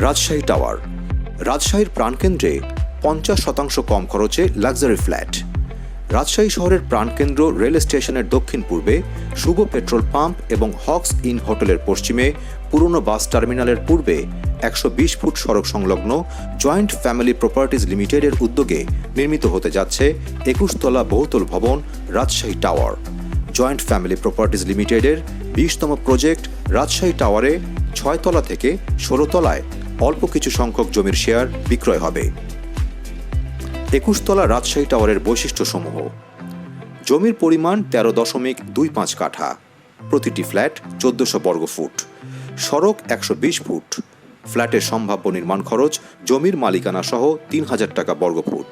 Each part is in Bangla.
রাজশাহী টাওয়ার। রাজশাহীর প্রাণকেন্দ্রে পঞ্চাশ শতাংশ কম খরচে লাক্সারি ফ্ল্যাট। রাজশাহী শহরের প্রাণকেন্দ্র রেল স্টেশনের দক্ষিণ পূর্বে শুভ পেট্রোল পাম্প এবং হক্স ইন হোটেলের পশ্চিমে পুরনো বাস টার্মিনালের পূর্বে একশো বিশ ফুট সড়ক সংলগ্ন জয়েন্ট ফ্যামিলি প্রপার্টিজ লিমিটেডের উদ্যোগে নির্মিত হতে যাচ্ছে একুশতলা বহুতল ভবন Rajshahi tower. Joint family properties লিমিটেডের বিশতম প্রজেক্ট রাজশাহী টাওয়ারে ছয়তলা থেকে ষোলো তলায় অল্প কিছু সংখ্যক জমির শেয়ার বিক্রয় হবে। একুশতলা রাজশাহী টাওয়ারের বৈশিষ্ট্যসমূহ। জমির পরিমাণ তেরো দশমিক দুই পাঁচ কাঠা। প্রতিটি ফ্ল্যাট চোদ্দশো বর্গফুট সড়ক একশো বিশ ফুট। ফ্ল্যাটের সম্ভাব্য নির্মাণ খরচ জমির মালিকানা সহ তিন হাজার টাকা বর্গফুট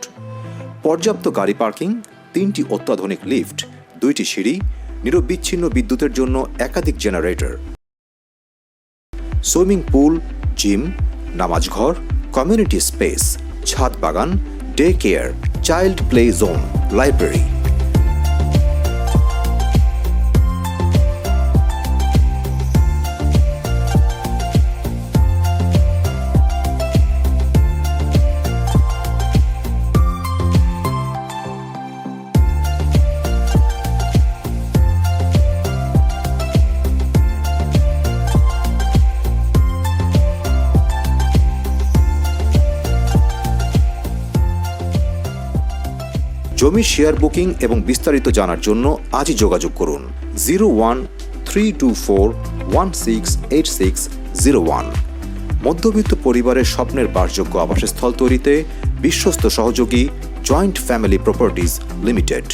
পর্যাপ্ত গাড়ি পার্কিং, তিনটি অত্যাধুনিক লিফট, দুইটি সিঁড়ি, নিরবিচ্ছিন্ন বিদ্যুতের জন্য একাধিক জেনারেটর। সুইমিং পুল, জিম নামাজঘর কমিউনিটি স্পেস ছাদ বাগান day care child play zone library জমি শেয়ার বুকিং এবং বিস্তারিত জানার জন্য আজই যোগাযোগ করুন zero one three two four one six eight six zero one. মধ্যবিত্ত পরিবারের স্বপ্নের বাসযোগ্য আবাসস্থল তৈরিতে বিশ্বস্ত সহযোগী জয়েন্ট ফ্যামিলি প্রপার্টিজ লিমিটেড।